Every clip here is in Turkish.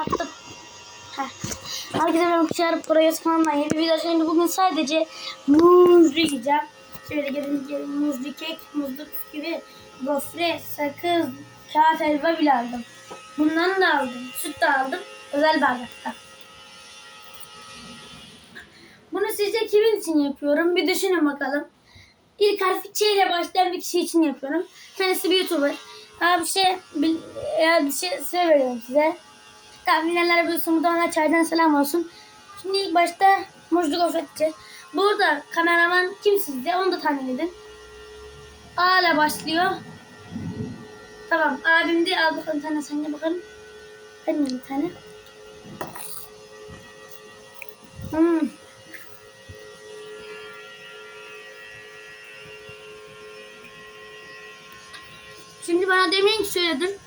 Attım. Heh. Herkese merhaba arkadaşlar. Buraya kanalına yeni bir video. Şimdi bugün sadece muzlu yiyeceğim. Şöyle gelin gelin muzlu kek, muzlu gibi gofret, sakız, kağıt helva bile aldım. Bundan da aldım. Süt de aldım. Özel bardakta. Bunu sizce kimin için yapıyorum? Bir düşünün bakalım. İlk harfi Ç ile başlayan bir kişi için yapıyorum. Kendisi bir YouTuber. Daha bir şey, ya bir şey söylüyorum size. Bu da ona çaydan selam olsun. Şimdi ilk başta muzlu gofret. Burada kameraman kim sizce? Onu da tahmin edin. A ile başlıyor. Tamam abim de al bakalım tane sen de bakalım. Ben de bir tane. Hmm. Şimdi bana demin söyledin.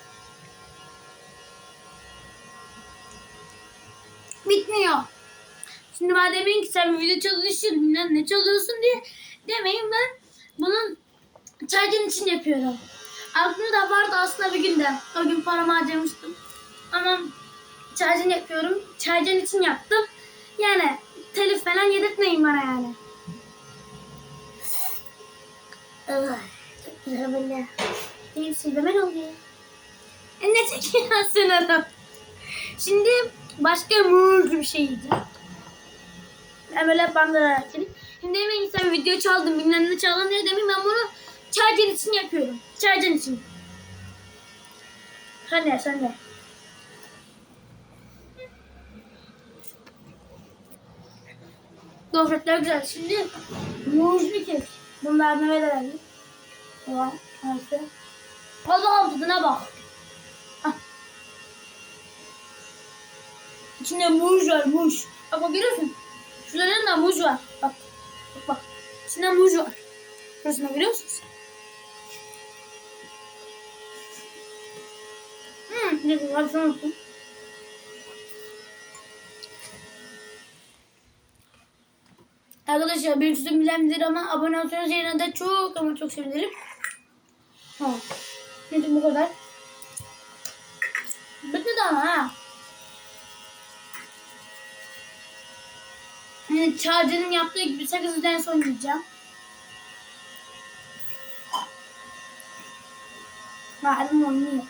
Bitmiyor. Şimdi bana demin ki sen video çalışıyorsun bilmem ne çalıyorsun diye demeyin ben bunun çaycın için yapıyorum. Aklımda vardı aslında bir günde. O gün paramı harcamıştım. Ama çaycın yapıyorum. Çaycın için yaptım. Yani telif falan yedirtmeyin bana yani. Ay, Çok güzel böyle. Benim silmemen oluyor. E ne çekiyorsun adam? Şimdi başka muzlu bir şey yiyeceğim. Böyle bandırarak yedim. Şimdi demeyin sen video çaldın bilmem ne çaldın diye demeyin ben bunu çaycın için yapıyorum. Çaycın için. Sen de sen de. Gofretler güzel. Şimdi muzlu kek. Bunlar ne verelim? Tamam. Harika. Allah'ım tadına bak. Hah. İçinde muz var. Bak bak görüyorsun. Şuralarında muz var. Bak. Bak bak. İçinde muz var. Şurasında görüyor musunuz? Hmm, ne bir şey unuttum. Arkadaşlar benim sözüm bilen bilir ama abone olsanız yerine de çok ama çok sevinirim. Ha. Şimdi bu kadar. Bitmedi ama ha. Yani Çağcı'nın yaptığı gibi sakızdan son yiyeceğim. Malum oynuyor.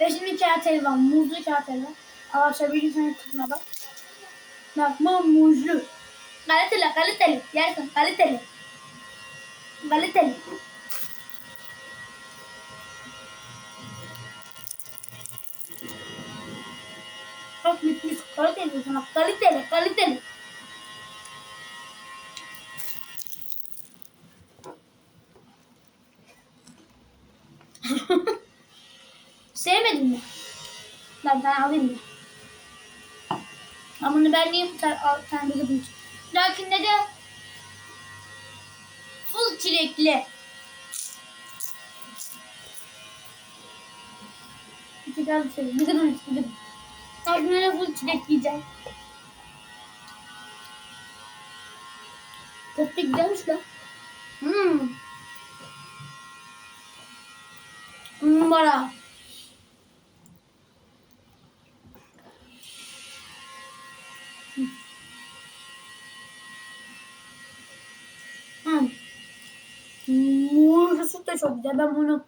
Ve şimdi kağıt helva, muzlu kağıt helva. Arkadaşlar bir tane tadına bak. Bak bu muzlu. Kaliteli, kaliteli. Yersin, kaliteli. Kaliteli. Bak bitmiş. Kaliteli sana. Kaliteli, kaliteli. Sevmedin mi? Ben ben alayım mı? Ama ben al, sen de bunu. Lakin de full çilekli. İki daha bir şey. Bir kadın bir kadın. Lakin de full çilek yiyeceğim. Da güzelmiş lan. Hmm. Numara. Hmm. De çok güzel. Ben bunu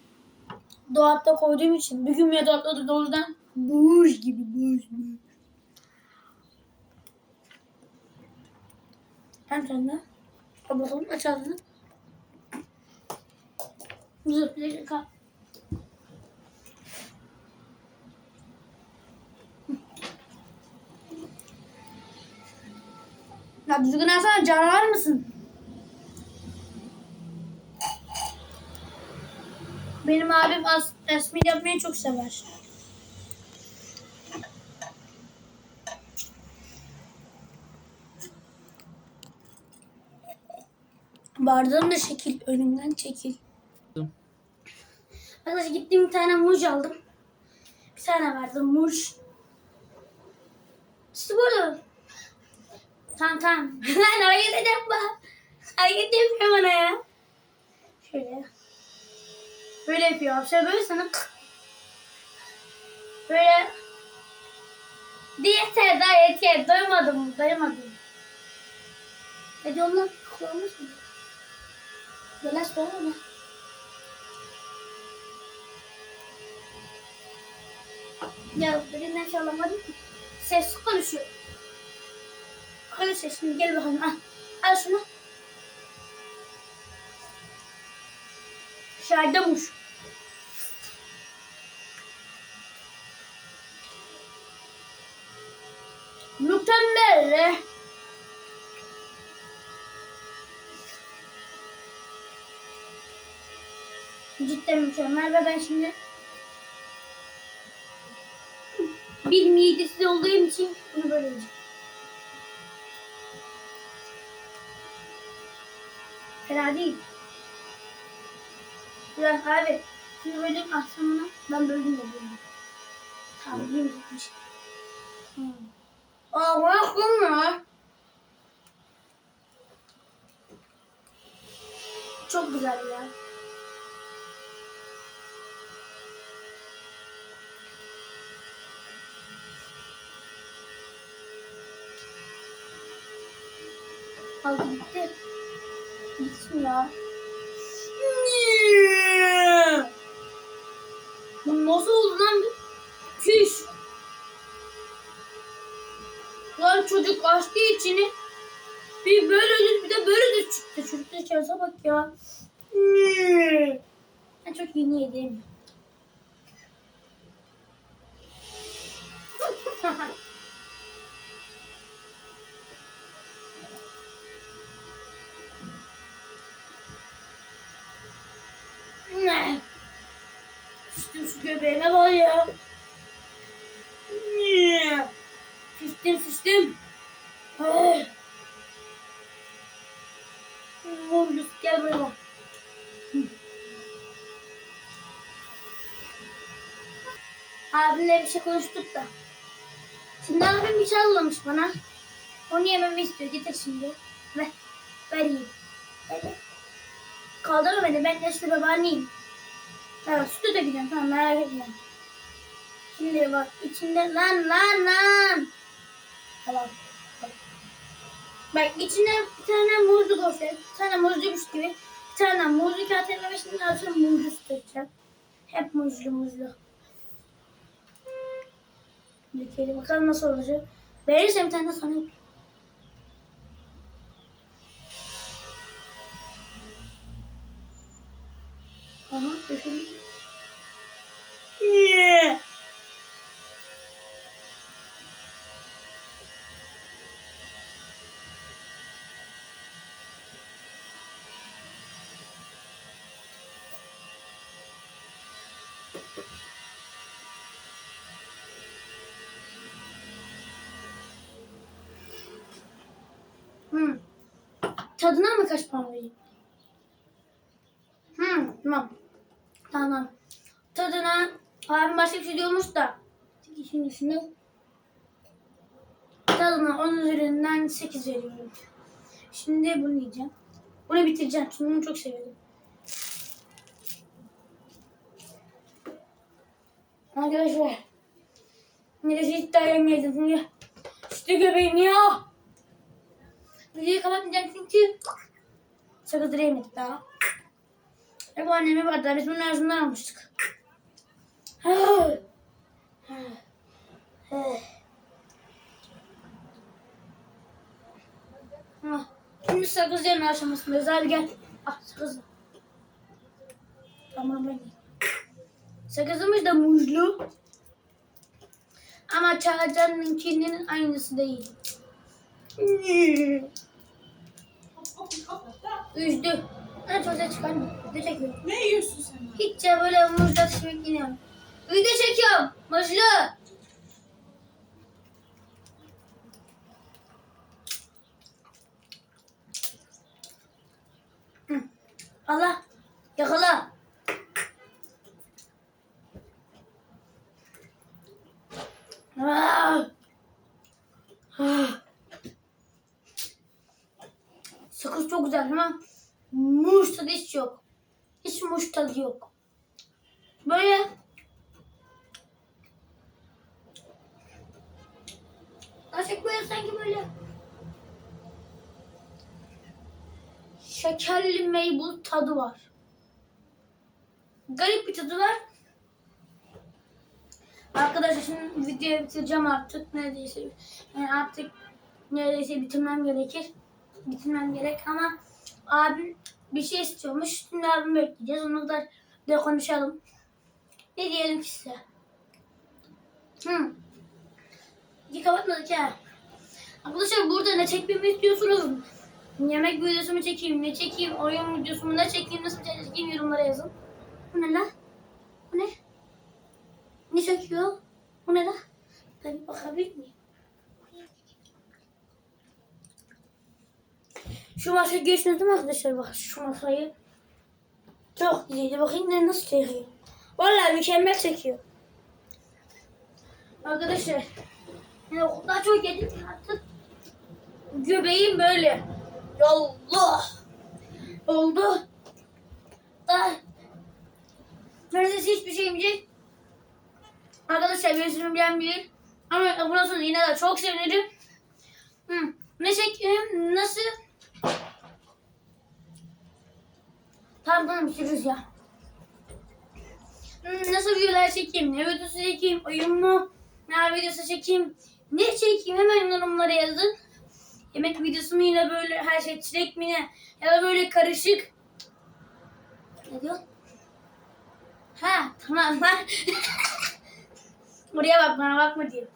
dolapta koyduğum için bir gün bile dolapta da o yüzden buz gibi buz buz. Hem sen de. Al bakalım aç ağzını. Zıplayacak ha. Ya düzgün alsana canavar mısın? Benim abim as esmir yapmayı çok sever. Bardağım da şekil. Önümden çekil. Arkadaşlar gittim bir tane muj aldım. Bir tane vardı muj. İşte böyle. Tamam tamam. Lan hareket edeceğim bak. Hareket yapıyor bana ya. Şöyle. Böyle yapıyor. Şöyle böyle sana böyle Yeter daha yeter. Doymadım. Doymadım. Hadi onunla koymuş mu? Biraz sonra mı? Ya birinden şey alamadım ki. Ses konuşuyor. Konuşuyor şimdi gel bakalım. Al, al şunu. Şahidemuş. Mükemmel. Cidden mükemmel ve ben şimdi bir midesi olduğum için bunu böyle yiyeceğim. Fena değil. Ya abi, şimdi bölüm akşamına ben de böldüm. Tamam, yiyeyim gitmiş. Hmm. Aa, bırakın ya. Çok güzel ya. Aldı gitti. Gitsin ya. Bu nasıl oldu lan? Küş. Lan çocuk açtı içini. Bir böyle düz bir de böyle düz çıktı. Çocuk da şansa bak ya. Ben çok yeni yedim. Ne? Göbeğine bak ya. Sıçtım. Ay. Vurluk gel buraya. Abimle bir şey konuştuk da. Şimdi abim bir şey yollamış bana. Onu yememi istiyor. Getir şimdi. Ver. Ver yiyeyim. Ver. Kaldırma beni. Ben yaşlı babaanneyim. Evet sütü dökeceğim. Tamam merak etme. Şimdi bak içinde lan lan lan. Tamam. Bak içine bir tane muzlu gofret, bir tane muzluymuş gibi, bir tane muzlu kağıt elime şimdi atıyorum muzlu süt. Hep muzlu muzlu. Dökelim bakalım nasıl olacak. Beğenirsem bir tane de sana yapayım. Tadına mı kaç puan vereyim? Hmm, tamam. Tamam. Tadına abim başka bir şey diyormuş da. Şimdi şunu. Tadına 10 üzerinden 8 veriyorum. Şimdi bunu yiyeceğim. Bunu bitireceğim. Çünkü bunu çok seviyorum. Arkadaşlar. Neresi hiç dayanmayacağım. Şimdi işte göbeğim ya. Videoyu kapatmayacağım çünkü sakız yemedik daha. Ve bu anneme vardı. Biz bunun ağzından almıştık. Ah, Şimdi sakız yeme aşamasındayız. Hadi gel. Ah sakız. Tamam ben Sakızımız da muzlu. Ama Çağcan'ınkinin aynısı değil. Üzdü. Ben çocuğa çıkarmıyor. Video çekiyorum. Ne yiyorsun sen? Hiç ya böyle muzda çekmek yemiyorum. Video çekiyorum. Hı. Allah. Yakala. Ah. Ah. Sakız çok güzel ama muz tadı hiç yok. Hiç muz tadı yok. Böyle Aşık böyle sanki böyle şekerli meybul tadı var. Garip bir tadı var. Arkadaşlar şimdi videoyu bitireceğim artık neredeyse. Yani artık neredeyse bitirmem gerekir. Bitirmem gerek ama abim bir şey istiyormuş. Şimdi abimi bekleyeceğiz. Onu da, da konuşalım. Ne diyelim ki size? Hı. İyi kapatmadık ya. Arkadaşlar burada ne çekmemi istiyorsunuz? Yemek videosu mu çekeyim, ne çekeyim, oyun videosu mu ne çekeyim, nasıl çekeyim yorumlara yazın. Bu ne lan? Bu ne? Ne çekiyor? Bu ne lan? Ben bakabilir miyim? Şu masayı geçtiniz değil mi arkadaşlar? Bak şu masayı. Çok iyiydi. Bakayım ne nasıl çekiyor. Vallahi mükemmel çekiyor. Arkadaşlar. Yani okuldan çok yedim artık. Göbeğim böyle. Yallah. Oldu. Da. Neredeyse hiçbir şey yemeyecek. Arkadaşlar benim bilen bilir. Ama bundan sonra yine de çok sevinirim. Hı. Ne çekeyim? Nasıl? Tamam bitiririz ya. Hmm, Nasıl videolar çekeyim? Ne videosu çekeyim? Oyun mu? Ne videosu çekeyim? Ne çekeyim? Hemen yorumlara yazın. Yemek videosu mu yine böyle her şey çilek mi ne? Ya da böyle karışık. Ne diyor? Ha tamam lan. Buraya bak bana bakma diyor.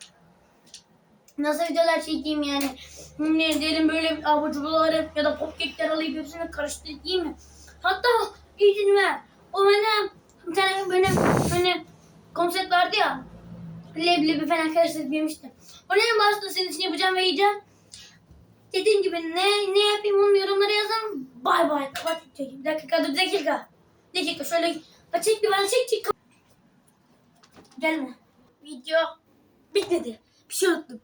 Nasıl videolar çekeyim yani? Ne diyelim böyle cuburları ya da popkekler alayım hepsini karıştırayım mı? Hatta izin ver. O benim bir tane benim hani konsept vardı ya. Leblebi falan karıştırıp yemiştim. Onu en başta senin için yapacağım ve yiyeceğim. Dediğim gibi ne ne yapayım onu yorumlara yazın. Bay bay. Kapat. Bir dakika dur bir dakika. Bir dakika şöyle. Çek bir bana çek çek. Gelme. Video bitmedi. Bir şey unuttum.